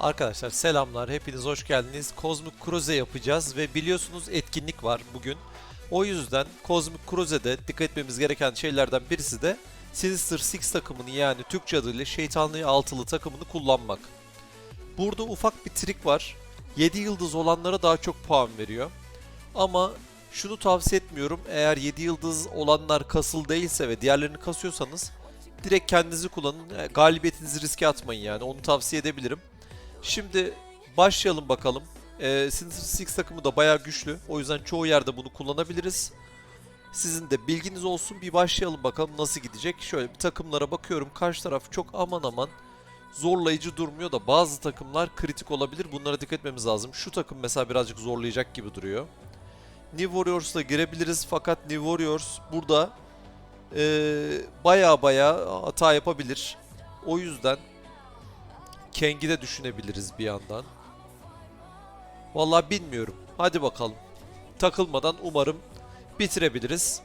Arkadaşlar selamlar, hepiniz hoş geldiniz. Cosmic Cruise yapacağız ve biliyorsunuz etkinlik var bugün. O yüzden Cosmic Cruise'de dikkat etmemiz gereken şeylerden birisi de Sinister Six takımını yani Türkçe adıyla Şeytanlığı Altılı takımını kullanmak. Burada ufak bir trik var. 7 yıldız olanlara daha çok puan veriyor. Ama şunu tavsiye etmiyorum. Eğer 7 yıldız olanlar kasıl değilse ve diğerlerini kasıyorsanız direkt kendinizi kullanın. E, Galibiyetinizi riske atmayın yani. Onu tavsiye edebilirim. Şimdi başlayalım bakalım. Ee, Sinister Six takımı da bayağı güçlü. O yüzden çoğu yerde bunu kullanabiliriz. Sizin de bilginiz olsun. Bir başlayalım bakalım nasıl gidecek. Şöyle bir takımlara bakıyorum. Karşı taraf çok aman aman zorlayıcı durmuyor da bazı takımlar kritik olabilir. Bunlara dikkat etmemiz lazım. Şu takım mesela birazcık zorlayacak gibi duruyor. New Warriors'la girebiliriz fakat New Warriors burada ee, baya baya hata yapabilir. O yüzden Kang'i de düşünebiliriz bir yandan. Vallahi bilmiyorum. Hadi bakalım. Takılmadan umarım bitirebiliriz.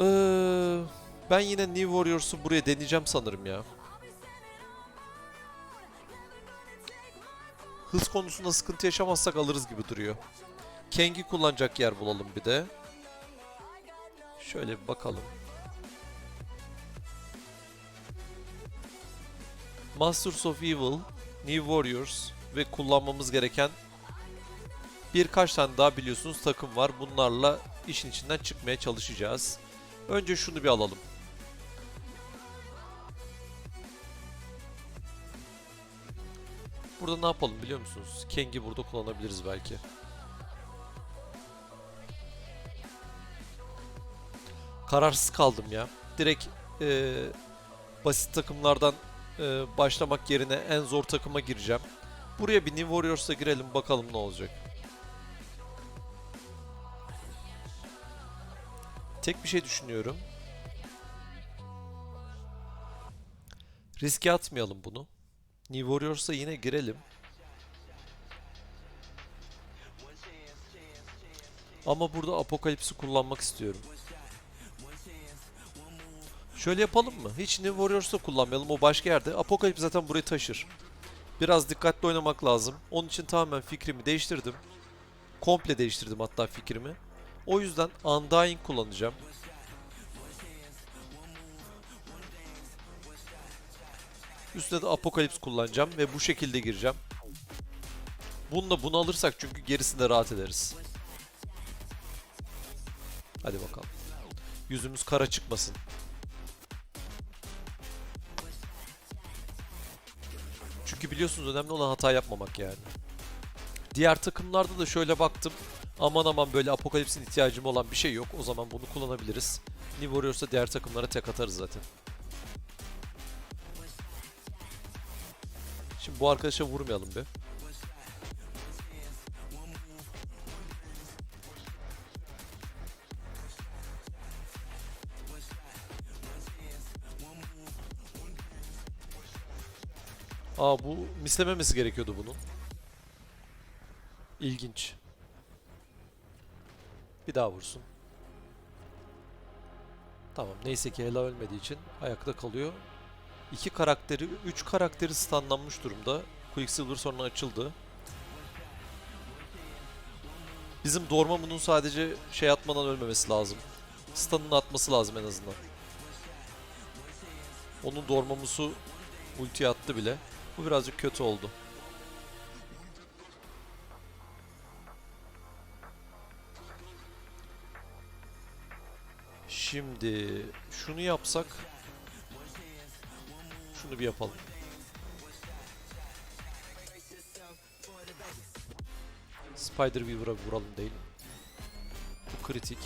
Ee, ben yine New Warriors'u buraya deneyeceğim sanırım ya. Hız konusunda sıkıntı yaşamazsak alırız gibi duruyor. Kang'i kullanacak yer bulalım bir de. Şöyle bir bakalım. Masters of Evil, New Warriors ve kullanmamız gereken birkaç tane daha biliyorsunuz takım var. Bunlarla işin içinden çıkmaya çalışacağız. Önce şunu bir alalım. Burada ne yapalım biliyor musunuz? Kang'i burada kullanabiliriz belki. Kararsız kaldım ya. Direkt eee, basit takımlardan e, başlamak yerine en zor takıma gireceğim. Buraya bir New Warriors'a girelim bakalım ne olacak. Tek bir şey düşünüyorum. Riske atmayalım bunu. New Warriors'a yine girelim. Ama burada Apokalips'i kullanmak istiyorum. Şöyle yapalım mı? Hiç New Warriors'ta kullanmayalım. O başka yerde. Apokalips zaten burayı taşır. Biraz dikkatli oynamak lazım. Onun için tamamen fikrimi değiştirdim. Komple değiştirdim hatta fikrimi. O yüzden Undying kullanacağım. Üstüne de Apokalips kullanacağım ve bu şekilde gireceğim. Bununla bunu alırsak çünkü gerisinde rahat ederiz. Hadi bakalım. Yüzümüz kara çıkmasın. Çünkü biliyorsunuz önemli olan hata yapmamak yani. Diğer takımlarda da şöyle baktım. Aman aman böyle apokalipsin ihtiyacım olan bir şey yok. O zaman bunu kullanabiliriz. New Warriors'a diğer takımlara tek atarız zaten. Şimdi bu arkadaşa vurmayalım bir. Aa bu mislememesi gerekiyordu bunun. İlginç. Bir daha vursun. Tamam neyse ki Hela ölmediği için ayakta kalıyor. İki karakteri, üç karakteri stunlanmış durumda. Quicksilver sonra açıldı. Bizim Dormammu'nun sadece şey atmadan ölmemesi lazım. Stun'ını atması lazım en azından. Onun Dormammu'su ulti attı bile. Bu birazcık kötü oldu. Şimdi şunu yapsak şunu bir yapalım. Spider Weaver'a vuralım değil mi? Bu kritik.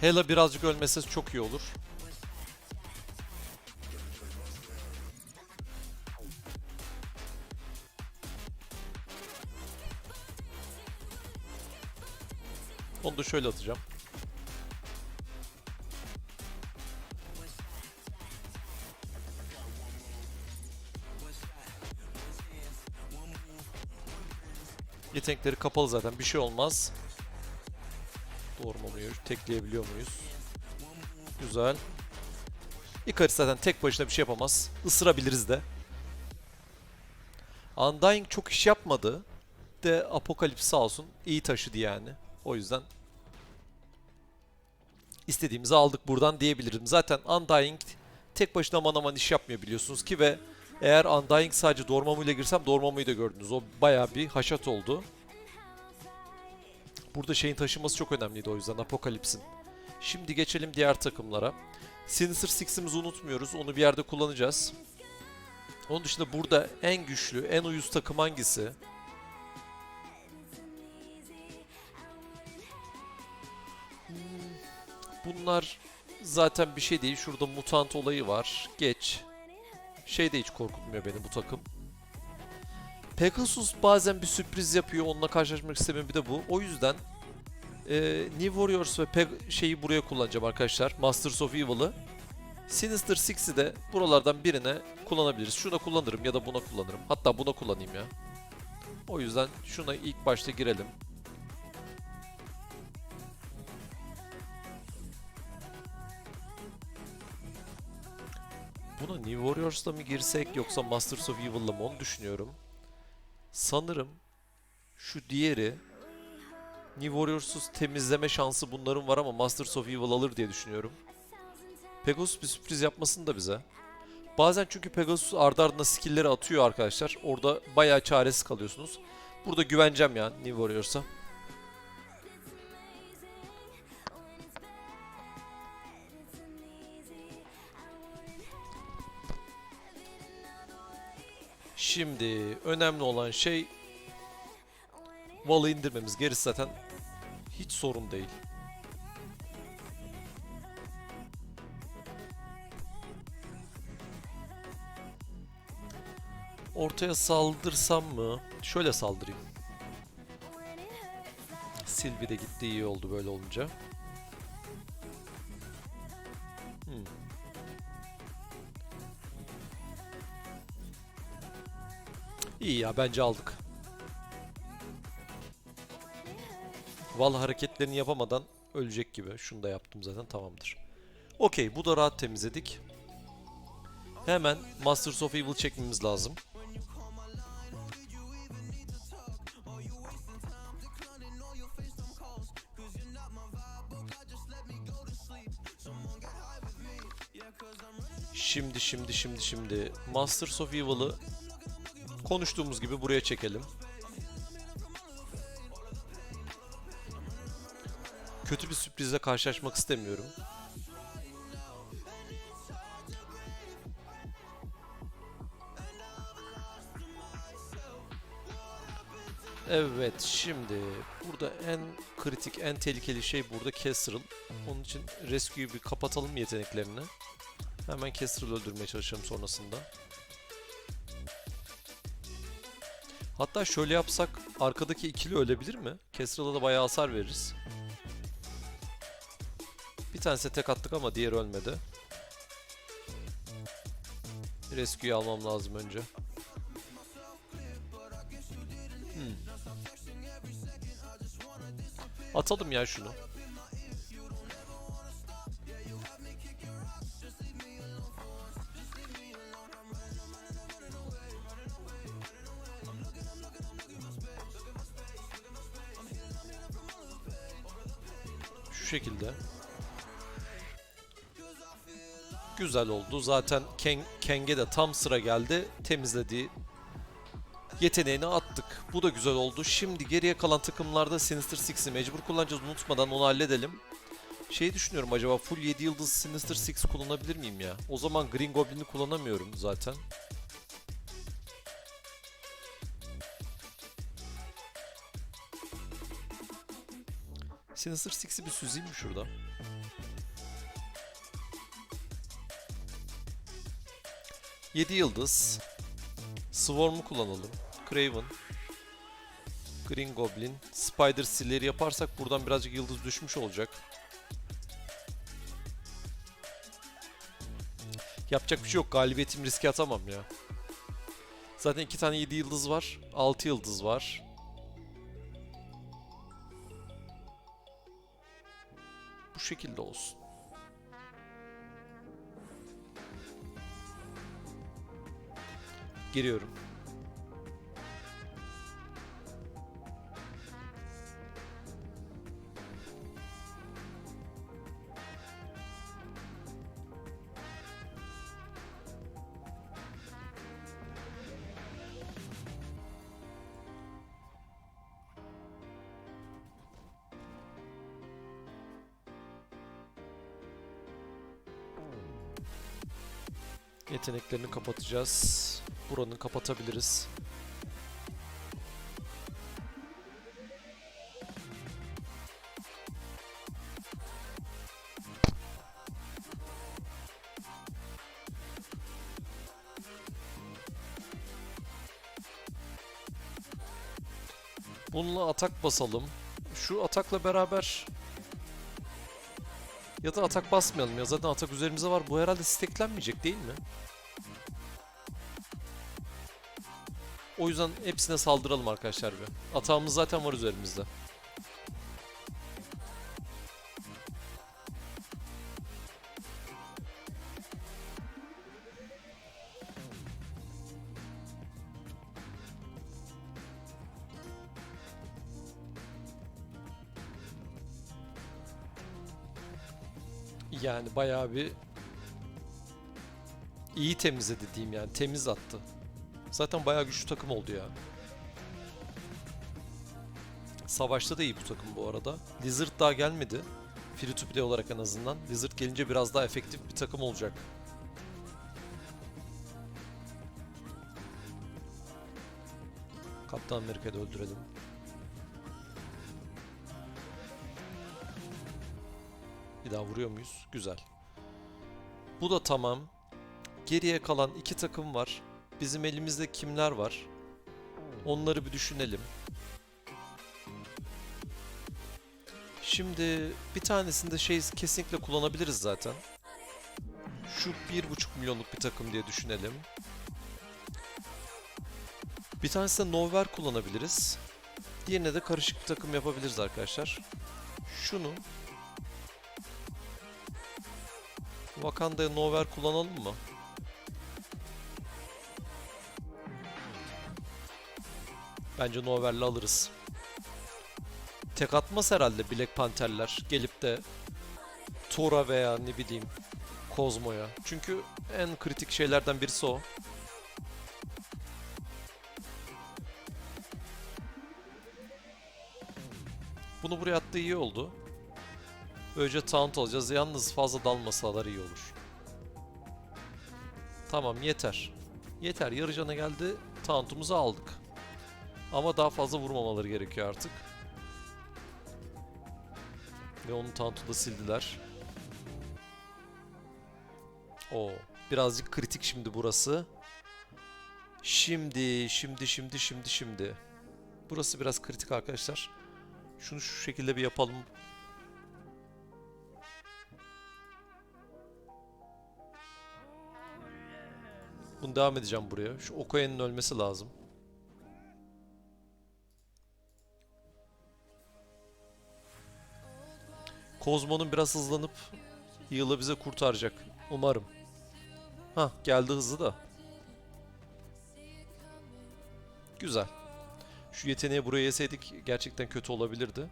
Hela birazcık ölmese çok iyi olur. Onu da şöyle atacağım. Yetenekleri kapalı zaten bir şey olmaz. Doğru mu muyuz? Tekleyebiliyor muyuz? Güzel. Icarus zaten tek başına bir şey yapamaz. Isırabiliriz de. Undying çok iş yapmadı. De Apokalips sağ olsun iyi taşıdı yani. O yüzden istediğimizi aldık buradan diyebilirim. Zaten Undying tek başına man aman iş yapmıyor biliyorsunuz ki ve eğer Undying sadece Dormammu ile girsem Dormammu'yu da gördünüz. O bayağı bir haşat oldu. Burada şeyin taşıması çok önemliydi o yüzden Apokalips'in. Şimdi geçelim diğer takımlara. Sinister Six'imizi unutmuyoruz. Onu bir yerde kullanacağız. Onun dışında burada en güçlü, en uyuz takım hangisi? Bunlar zaten bir şey değil. Şurada mutant olayı var. Geç. Şey de hiç korkutmuyor beni bu takım. Pegasus bazen bir sürpriz yapıyor. Onunla karşılaşmak istemem bir de bu. O yüzden e, New Warriors ve Peg- şeyi buraya kullanacağım arkadaşlar. Masters of Evil'ı. Sinister Six'i de buralardan birine kullanabiliriz. Şuna kullanırım ya da buna kullanırım. Hatta buna kullanayım ya. O yüzden şuna ilk başta girelim. Buna New Warriors'la mı girsek yoksa Masters of Evil'la mı onu düşünüyorum. Sanırım şu diğeri New Warriors'uz temizleme şansı bunların var ama Masters of Evil alır diye düşünüyorum. Pegasus bir sürpriz yapmasın da bize. Bazen çünkü Pegasus ardı ardına skill'leri atıyor arkadaşlar. Orada bayağı çaresiz kalıyorsunuz. Burada güveneceğim ya New Warriors'a. Şimdi önemli olan şey Wall'ı indirmemiz. Gerisi zaten hiç sorun değil. Ortaya saldırsam mı? Şöyle saldırayım. Sylvie de gitti iyi oldu böyle olunca. İyi ya bence aldık. Val hareketlerini yapamadan ölecek gibi. Şunu da yaptım zaten tamamdır. Okey bu da rahat temizledik. Hemen Masters of Evil çekmemiz lazım. Şimdi şimdi şimdi şimdi Masters of Evil'ı konuştuğumuz gibi buraya çekelim. Kötü bir sürprizle karşılaşmak istemiyorum. Evet şimdi burada en kritik en tehlikeli şey burada Kestrel. Onun için Rescue'yu bir kapatalım yeteneklerini. Hemen Kestrel'ı öldürmeye çalışalım sonrasında. Hatta şöyle yapsak arkadaki ikili ölebilir mi? Kestrel'a da bayağı hasar veririz. Bir tanesi tek attık ama diğeri ölmedi. Rescue'yu almam lazım önce. Hmm. Atalım ya şunu. Güzel oldu. Zaten Ken, Keng'e de tam sıra geldi. Temizlediği yeteneğini attık. Bu da güzel oldu. Şimdi geriye kalan takımlarda Sinister Six'i mecbur kullanacağız. Unutmadan onu halledelim. Şeyi düşünüyorum acaba full 7 yıldız Sinister Six kullanabilir miyim ya? O zaman Green Goblin'i kullanamıyorum zaten. Sinister Six'i bir süzeyim mi şurada? Yedi yıldız. Swarm'u kullanalım. Craven. Green Goblin. Spider Silleri yaparsak buradan birazcık yıldız düşmüş olacak. Yapacak bir şey yok. Galibiyetimi riske atamam ya. Zaten iki tane 7 yıldız var. 6 yıldız var. Bu şekilde olsun. Giriyorum. Yeteneklerini kapatacağız. Buranın kapatabiliriz. Bununla atak basalım. Şu atakla beraber ya da atak basmayalım ya zaten atak üzerimize var. Bu herhalde steklenmeyecek değil mi? O yüzden hepsine saldıralım arkadaşlar bir. Atağımız zaten var üzerimizde. Yani bayağı bir iyi temizledi diyeyim yani temiz attı. Zaten bayağı güçlü takım oldu ya. Savaşta da iyi bu takım bu arada. Lizard daha gelmedi. Free to play olarak en azından. Lizard gelince biraz daha efektif bir takım olacak. Kaptan Amerika'yı da öldürelim. Bir daha vuruyor muyuz? Güzel. Bu da tamam. Geriye kalan iki takım var. Bizim elimizde kimler var? Onları bir düşünelim. Şimdi bir tanesinde şey kesinlikle kullanabiliriz zaten. Şu bir buçuk milyonluk bir takım diye düşünelim. Bir tanesinde Nover kullanabiliriz. Diğerine de karışık bir takım yapabiliriz arkadaşlar. Şunu Wakanda'ya Nover kullanalım mı? Bence Nover'le alırız. Tek atmaz herhalde Black Panther'ler gelip de Thor'a veya ne bileyim Kozmo'ya. Çünkü en kritik şeylerden birisi o. Bunu buraya attığı iyi oldu. Böylece taunt alacağız. Yalnız fazla dalmasalar iyi olur. Tamam yeter. Yeter. Yarı cana geldi. Taunt'umuzu aldık. Ama daha fazla vurmamaları gerekiyor artık. Ve onun taunt'u da sildiler. O birazcık kritik şimdi burası. Şimdi, şimdi, şimdi, şimdi, şimdi. Burası biraz kritik arkadaşlar. Şunu şu şekilde bir yapalım. Bunu devam edeceğim buraya. Şu Okoye'nin ölmesi lazım. Kozmo'nun biraz hızlanıp yılı bize kurtaracak. Umarım. Ha geldi hızlı da. Güzel. Şu yeteneği buraya yeseydik gerçekten kötü olabilirdi.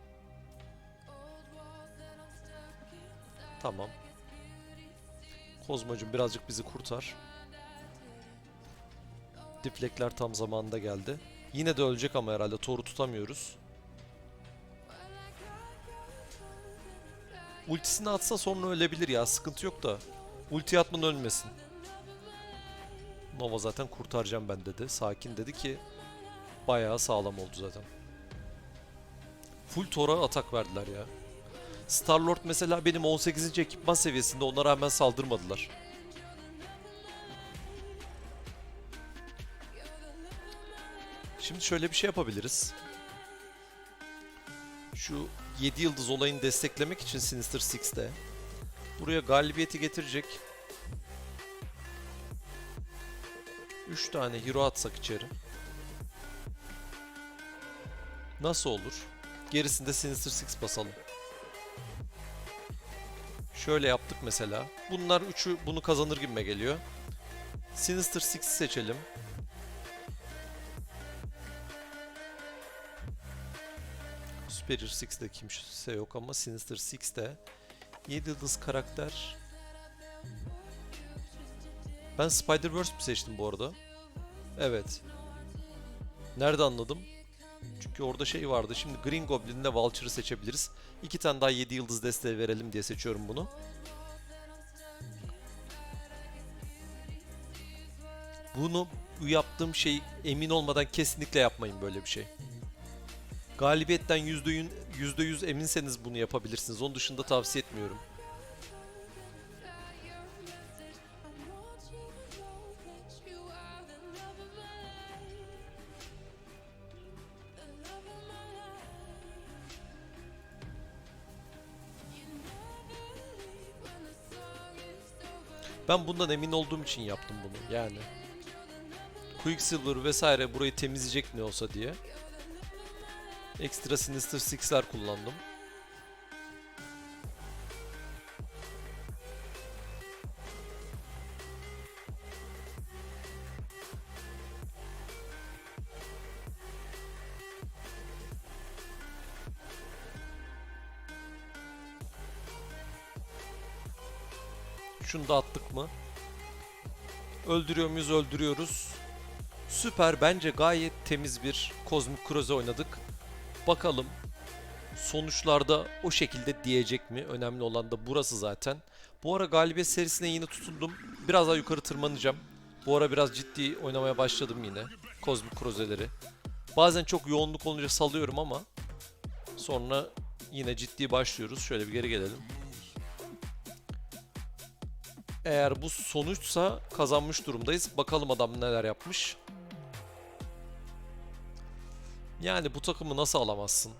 Tamam. Kozmocum birazcık bizi kurtar. Diflekler tam zamanında geldi. Yine de ölecek ama herhalde Thor'u tutamıyoruz. Ultisini atsa sonra ölebilir ya sıkıntı yok da. Ulti atman ölmesin. Nova zaten kurtaracağım ben dedi. Sakin dedi ki bayağı sağlam oldu zaten. Full Thor'a atak verdiler ya. Star-Lord mesela benim 18. ekipman seviyesinde ona rağmen saldırmadılar. Şimdi şöyle bir şey yapabiliriz. Şu 7 yıldız olayını desteklemek için Sinister Six'te buraya galibiyeti getirecek 3 tane hero atsak içeri. Nasıl olur? Gerisinde Sinister Six basalım. Şöyle yaptık mesela. Bunlar üçü bunu kazanır gibime geliyor. Sinister Six'i seçelim. Superior Six'te kimse yok ama Sinister Six'te 7 yıldız karakter. Ben Spider-Verse mi seçtim bu arada? Evet. Nerede anladım? Çünkü orada şey vardı. Şimdi Green Goblin'de Vulture'ı seçebiliriz. İki tane daha 7 yıldız desteği verelim diye seçiyorum bunu. Bunu bu yaptığım şey emin olmadan kesinlikle yapmayın böyle bir şey. Galibiyetten %100, %100 eminseniz bunu yapabilirsiniz. Onun dışında tavsiye etmiyorum. Ben bundan emin olduğum için yaptım bunu yani. Quicksilver vesaire burayı temizleyecek ne olsa diye. Ekstra Sinister Six'ler kullandım. Şunu da attık mı? Öldürüyor muyuz? Öldürüyoruz. Süper. Bence gayet temiz bir Cosmic Cruise oynadık. Bakalım sonuçlarda o şekilde diyecek mi? Önemli olan da burası zaten. Bu ara galibiyet serisine yine tutundum. Biraz daha yukarı tırmanacağım. Bu ara biraz ciddi oynamaya başladım yine. Cosmic Cruise'leri. Bazen çok yoğunluk olunca salıyorum ama sonra yine ciddi başlıyoruz. Şöyle bir geri gelelim. Eğer bu sonuçsa kazanmış durumdayız. Bakalım adam neler yapmış. Yani bu takımı nasıl alamazsın?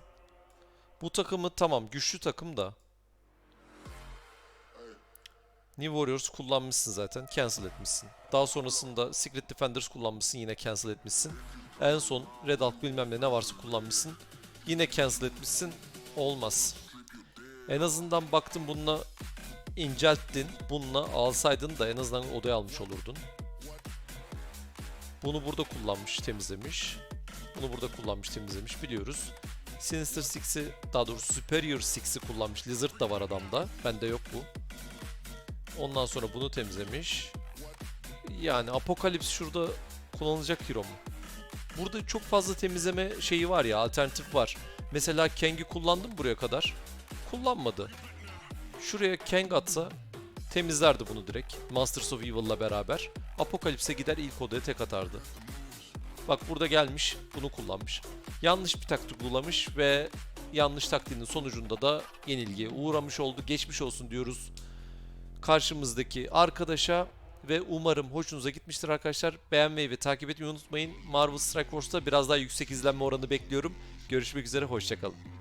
Bu takımı tamam güçlü takım da. New Warriors kullanmışsın zaten. Cancel etmişsin. Daha sonrasında Secret Defenders kullanmışsın. Yine cancel etmişsin. En son Red Hulk bilmem ne ne varsa kullanmışsın. Yine cancel etmişsin. Olmaz. En azından baktım bununla incelttin. Bununla alsaydın da en azından odaya almış olurdun. Bunu burada kullanmış, temizlemiş. Bunu burada kullanmış, temizlemiş biliyoruz. Sinister Six'i, daha doğrusu Superior Six'i kullanmış. Lizard da var adamda. Bende yok bu. Ondan sonra bunu temizlemiş. Yani Apokalips şurada kullanılacak hero mu? Burada çok fazla temizleme şeyi var ya, alternatif var. Mesela Kang'i kullandım buraya kadar. Kullanmadı. Şuraya Kang atsa temizlerdi bunu direkt. Masters of Evil'la beraber. Apokalips'e gider ilk odaya tek atardı. Bak burada gelmiş bunu kullanmış. Yanlış bir taktik uygulamış ve yanlış taktiğinin sonucunda da yenilgiye uğramış oldu. Geçmiş olsun diyoruz karşımızdaki arkadaşa ve umarım hoşunuza gitmiştir arkadaşlar. Beğenmeyi ve takip etmeyi unutmayın. Marvel Strike Force'da biraz daha yüksek izlenme oranı bekliyorum. Görüşmek üzere, hoşçakalın.